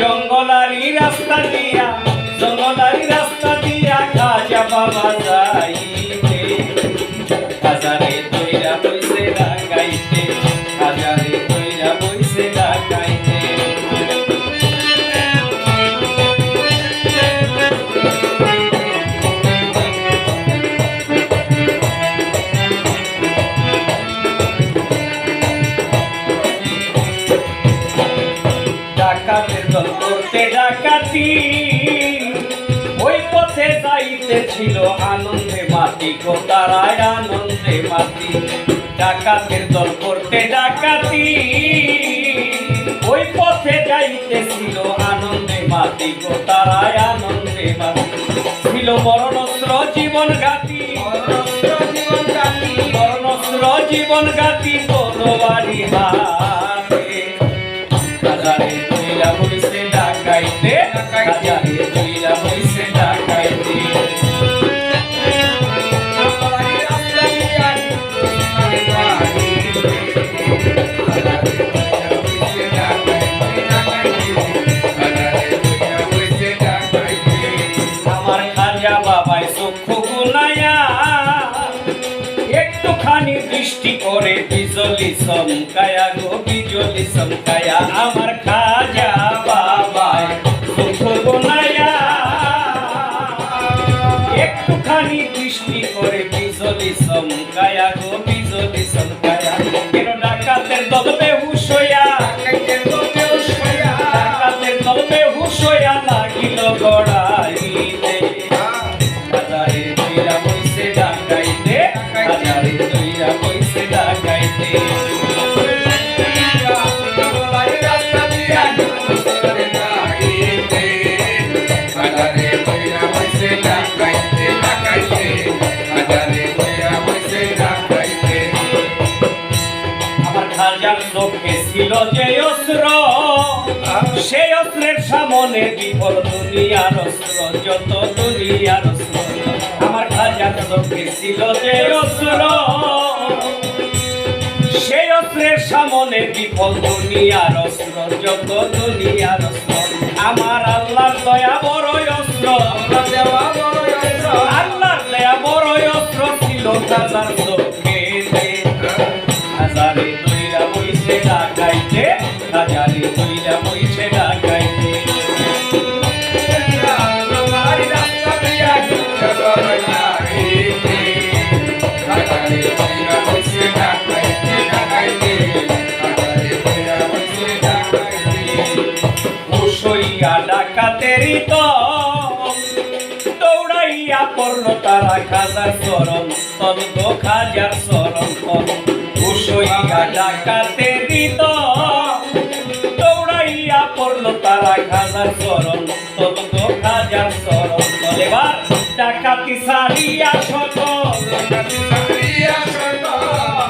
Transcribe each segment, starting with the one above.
জঙ্গলারি রাস্তা দিয়া করতে ডাকাতি, ওই পথে যাইতে ছিল আনন্দে মাটি গো তারায় আনন্দে মাটি। ডাকাতের দল করতে ডাকাতি, ওই পথে যাইতে ছিল আনন্দে মাটি গো তারায় আনন্দে মাটি। ছিল মরণস্ত্র জীবন ঘাতি মরণস্ত্র জীবন ঘাতি হাতে হাজারে একটুখানি দৃষ্টি করে বিজলি চমকায়া গো বিজলি চমকায়া আমার খাজা বিজলি চমকায়া গো বিজলি চমকায়া কেন ডাকাতের দল বেহুশ হইয়া ডাকাতের দল বেহুশ হইয়া লাগিল গড়াইতে। হাজারে তুইরা বইছে ডাকাইতে, হাজারে তুইরা বইছে ডাকাইতে। ছিল যে অস্ত্র সেই অস্ত্রের সামনে বিফল দুনিয়ার অস্ত্র যত দুনিয়ার অস্ত্র। আমার খাজার চোখে ছিল যে অস্ত্র সেই অস্ত্রের সামনে বিফল দুনিয়ার অস্ত্র যত দুনিয়ার অস্ত্র। আমার আল্লাহর দয়া বড়ই অস্ত্র। আল্লাহর দয়া বড়ই অস্ত্র। ছিল খাজার হাজারে বইছে ডাকাইতে হুসইয়া তো দৌড়াইয়া পড়ল তারা খাজার চরণ তল গো খাজার চরণ তল হুসইয়া খাজার চরণ তল গো খাজার চরণ এবার ডাকাতি সারিয়া সকল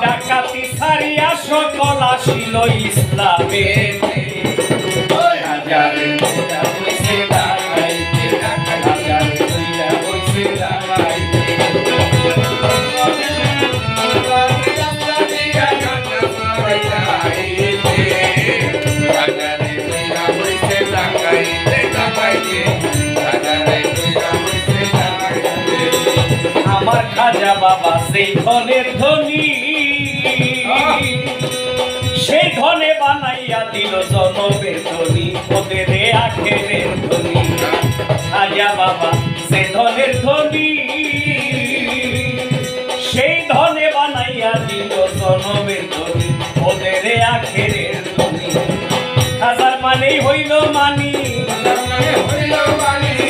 ডাকাতি সারিয়া সকল আসিল ইসলামে আমার খাজা বাবা, সেই ধনের ধনী। সেই ধনে বানাইয়া দিল জনমের ধনী, ওদের আখেরের ধনী। খাজা বাবা, সে ধনের ধনী। সেই ধনে বানাইয়া দিল জনমের ধনী, ওদের আখেরের ধনী। হাজার মানেই হইল মানি। হাজার